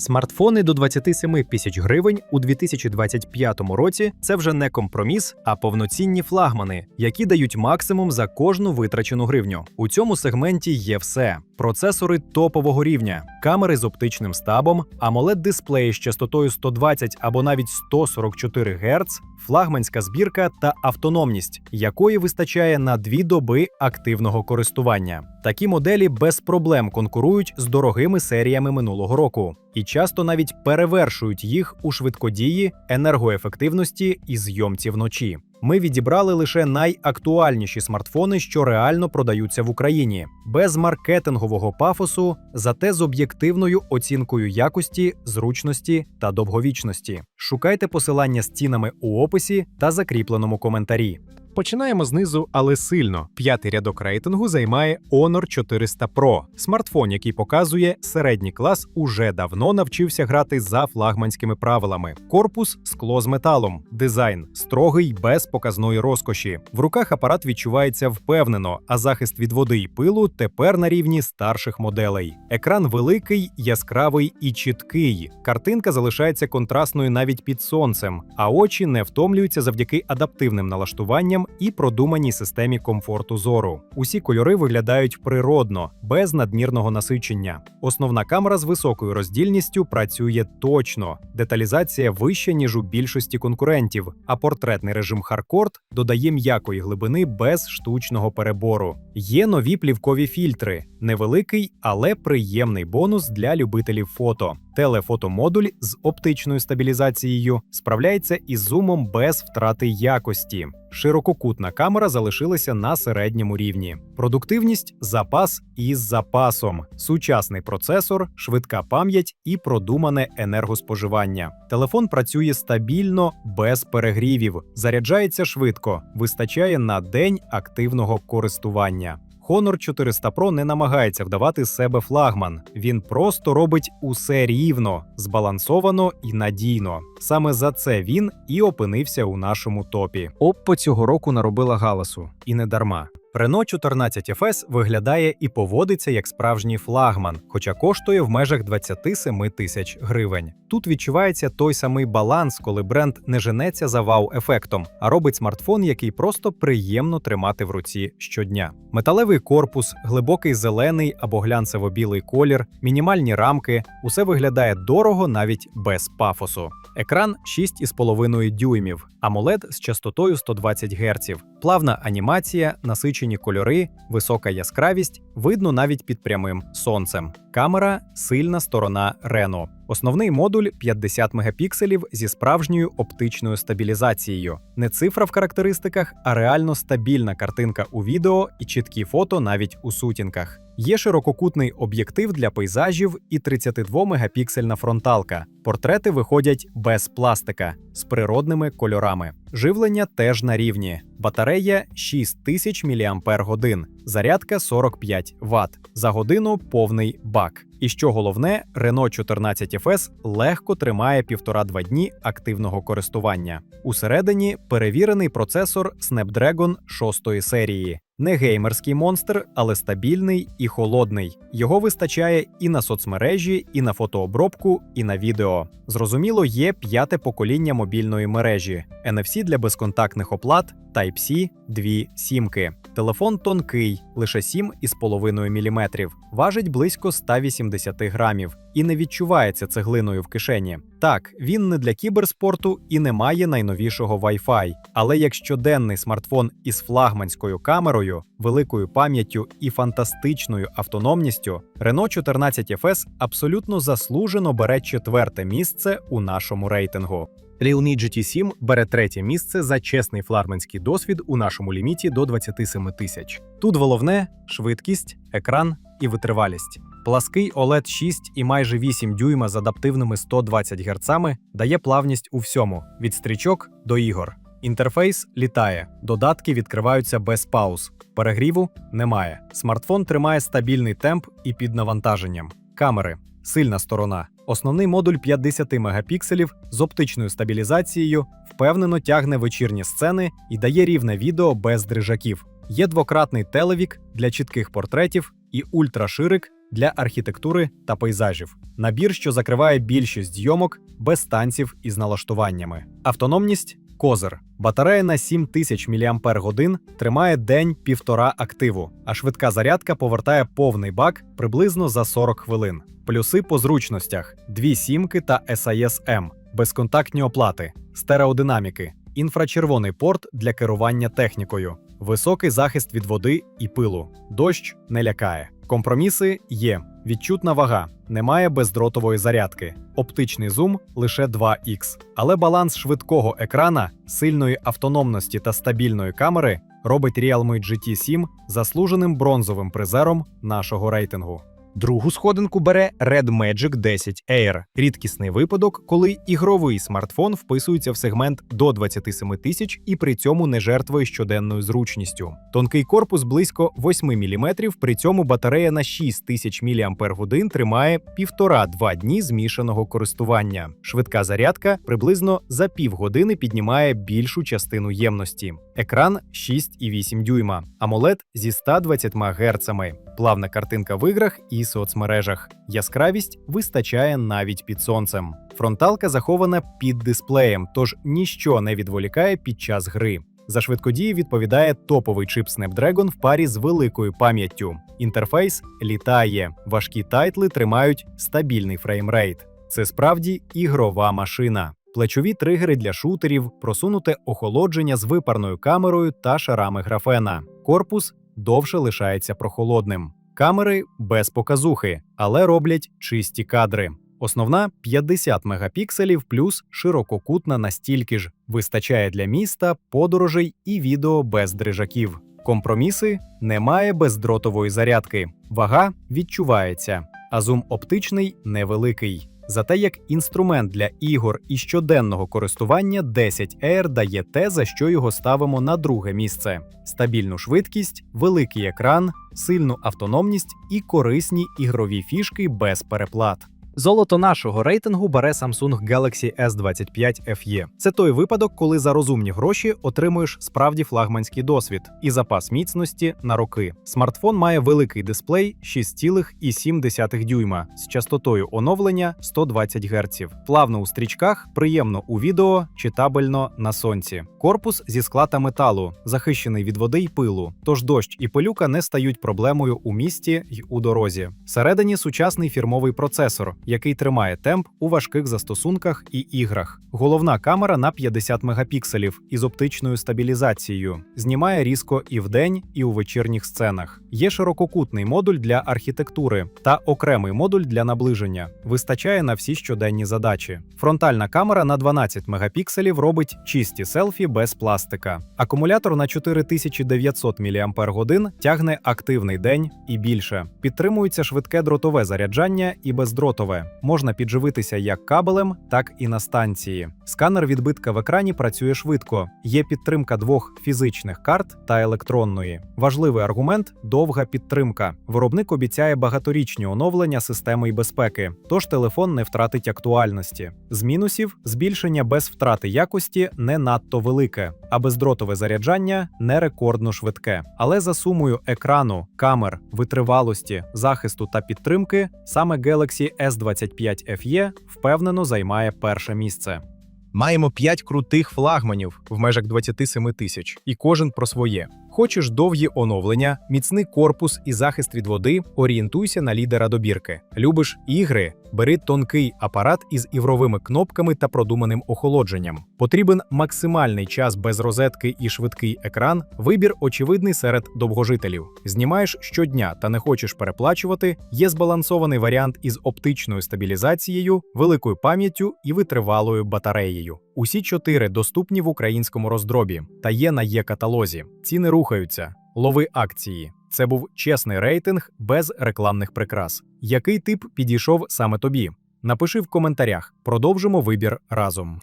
Смартфони до 27 тисяч гривень у 2025 році це вже не компроміс, а повноцінні флагмани, які дають максимум за кожну витрачену гривню. У цьому сегменті є все: процесори топового рівня, камери з оптичним стабом, amoled дисплеї з частотою 120 або навіть 144 Гц, флагманська збірка та автономність, якої вистачає на дві доби активного користування. Такі моделі без проблем конкурують з дорогими серіями минулого року і часто навіть перевершують їх у швидкодії, енергоефективності і зйомці вночі. Ми відібрали лише найактуальніші смартфони, що реально продаються в Україні, без маркетингового пафосу, зате з об'єктивною оцінкою якості, зручності та довговічності. Шукайте посилання з цінами у описі та закріпленому коментарі. Починаємо знизу, але сильно. П'ятий рядок рейтингу займає Honor 400 Pro. Смартфон, який показує, середній клас уже давно навчився грати за флагманськими правилами. Корпус скло з металом, дизайн строгий, без показної розкоші. В руках апарат відчувається впевнено, а захист від води й пилу тепер на рівні старших моделей. Екран великий, яскравий і чіткий. Картинка залишається контрастною навіть під сонцем, а очі не втомлюються завдяки адаптивним налаштуванням і продуманій системі комфорту зору. Усі кольори виглядають природно, без надмірного насичення. Основна камера з високою роздільністю працює точно. Деталізація вища, ніж у більшості конкурентів, а портретний режим Hardcore додає м'якої глибини без штучного перебору. Є нові плівкові фільтри, невеликий, але приємний бонус для любителів фото. Телефотомодуль з оптичною стабілізацією справляється із зумом без втрати якості. Ширококутна камера залишилася на середньому рівні. Продуктивність запас із запасом, сучасний процесор, швидка пам'ять і продумане енергоспоживання. Телефон працює стабільно, без перегрівів, заряджається швидко, вистачає на день активного користування. Honor 400 Pro не намагається вдавати з себе флагман. Він просто робить усе рівно, збалансовано і надійно. Саме за це він і опинився у нашому топі. Oppo цього року наробила галасу, і не дарма. Renault 14 FS виглядає і поводиться як справжній флагман, хоча коштує в межах 27 тисяч гривень. Тут відчувається той самий баланс, коли бренд не женеться за вау-ефектом, а робить смартфон, який просто приємно тримати в руці щодня. Металевий корпус, глибокий зелений або глянцево-білий колір, мінімальні рамки усе виглядає дорого навіть без пафосу. Екран 6,5 дюймів, AMOLED з частотою 120 Гц, плавна анімація, насичені кольори, висока яскравість, видно навіть під прямим сонцем. Камера сильна сторона Reno. Основний модуль 50 мегапікселів зі справжньою оптичною стабілізацією. Не цифра в характеристиках, а реально стабільна картинка у відео і чіткі фото навіть у сутінках. Є ширококутний об'єктив для пейзажів і 32-мегапіксельна фронталка. Портрети виходять без пластика з природними кольорами. Живлення теж на рівні. Батарея 6000 мАч, зарядка 45 Вт. За годину повний бак. І що головне, Renault 14 FS легко тримає 1,5-2 дні активного користування. Усередині перевірений процесор Snapdragon 6 серії. Не геймерський монстр, але стабільний і холодний. Його вистачає і на соцмережі, і на фотообробку, і на відео. Зрозуміло, є п'яте покоління мобільної мережі, NFC для безконтактних оплат, Type-C, дві сімки. Телефон тонкий, лише 7,5 мм, важить близько 180 грамів і не відчувається цеглиною в кишені. Так, він не для кіберспорту і не має найновішого Wi-Fi, але як щоденний смартфон із флагманською камерою, великою пам'яттю і фантастичною автономністю, Renault 14 FS абсолютно заслужено бере четверте місце у нашому рейтингу. Realme GT7 бере третє місце за чесний флагманський досвід у нашому ліміті до 27 тисяч. Тут головне швидкість, екран і витривалість. Плаский OLED 6 і майже 8 дюйма з адаптивними 120 Гц дає плавність у всьому від стрічок до ігор. Інтерфейс літає, додатки відкриваються без пауз, перегріву немає. Смартфон тримає стабільний темп і під навантаженням. Камери сильна сторона. Основний модуль 50 мегапікселів з оптичною стабілізацією впевнено тягне вечірні сцени і дає рівне відео без дрижаків. Є двократний телевік для чітких портретів і ультраширик для архітектури та пейзажів. Набір, що закриває більшість зйомок без танців із налаштуваннями. Автономність козир. Батарея на 7000 мАч тримає день півтора активу, а швидка зарядка повертає повний бак приблизно за 40 хвилин. Плюси по зручностях: дві сімки та SIS-M, безконтактні оплати, стереодинаміки, інфрачервоний порт для керування технікою, високий захист від води і пилу, дощ не лякає. Компроміси є. Відчутна вага, немає бездротової зарядки, оптичний зум лише 2х. Але баланс швидкого екрана, сильної автономності та стабільної камери робить Realme GT 7 заслуженим бронзовим призером нашого рейтингу. Другу сходинку бере Red Magic 10 Air – рідкісний випадок, коли ігровий смартфон вписується в сегмент до 27 тисяч і при цьому не жертвує щоденною зручністю. Тонкий корпус близько 8 мм, при цьому батарея на 6000 мАч тримає 1,5-2 дні змішаного користування. Швидка зарядка приблизно за півгодини піднімає більшу частину ємності. Екран 6,8 дюйма, AMOLED зі 120 Гц, плавна картинка в іграх і соцмережах. Яскравість вистачає навіть під сонцем. Фронталка захована під дисплеєм, тож ніщо не відволікає під час гри. За швидкодії відповідає топовий чип Snapdragon в парі з великою пам'яттю. Інтерфейс літає, важкі тайтли тримають стабільний фреймрейт. Це справді ігрова машина. Плечові тригери для шутерів, просунуте охолодження з випарною камерою та шарами графена. Корпус довше лишається прохолодним. Камери без показухи, але роблять чисті кадри. Основна 50 мегапікселів плюс ширококутна настільки ж вистачає для міста, подорожей і відео без дрижаків. Компроміси немає бездротової зарядки, вага відчувається, а зум оптичний невеликий. Зате як інструмент для ігор і щоденного користування 10 Air дає те, за що його ставимо на друге місце: стабільну швидкість, великий екран, сильну автономність і корисні ігрові фішки без переплат. Золото нашого рейтингу бере Samsung Galaxy S25 FE. Це той випадок, коли за розумні гроші отримуєш справді флагманський досвід і запас міцності на роки. Смартфон має великий дисплей 6,7 дюйма з частотою оновлення 120 Гц. Плавно у стрічках, приємно у відео, читабельно на сонці. Корпус зі скла та металу, захищений від води й пилу, тож дощ і пилюка не стають проблемою у місті й у дорозі. Всередині сучасний фірмовий процесор, який тримає темп у важких застосунках і іграх. Головна камера на 50 мегапікселів із оптичною стабілізацією. Знімає різко і вдень, і у вечірніх сценах. Є ширококутний модуль для архітектури та окремий модуль для наближення. Вистачає на всі щоденні задачі. Фронтальна камера на 12 мегапікселів робить чисті селфі без пластика. Акумулятор на 4900 мАч тягне активний день і більше. Підтримується швидке дротове заряджання і бездротове. Можна підживитися як кабелем, так і на станції. Сканер відбитка в екрані працює швидко. Є підтримка двох фізичних карт та електронної. Важливий аргумент довга підтримка. Виробник обіцяє багаторічні оновлення системи і безпеки, тож телефон не втратить актуальності. З мінусів збільшення без втрати якості не надто велике, а бездротове заряджання не рекордно швидке. Але за сумою екрану, камер, витривалості, захисту та підтримки саме Galaxy S25 FE впевнено займає перше місце. Маємо 5 крутих флагманів в межах 27 тисяч, і кожен про своє. Хочеш довгі оновлення, міцний корпус і захист від води, орієнтуйся на лідера добірки. Любиш ігри? Бери тонкий апарат із івровими кнопками та продуманим охолодженням. Потрібен максимальний час без розетки і швидкий екран. Вибір очевидний серед довгожителів. Знімаєш щодня та не хочеш переплачувати. Є збалансований варіант із оптичною стабілізацією, великою пам'яттю і витривалою батареєю. Усі чотири доступні в українському роздробі та є на є-каталозі. Ціни рухаються. Лови акції. Це був чесний рейтинг без рекламних прикрас. Який тип підійшов саме тобі? Напиши в коментарях. Продовжимо вибір разом.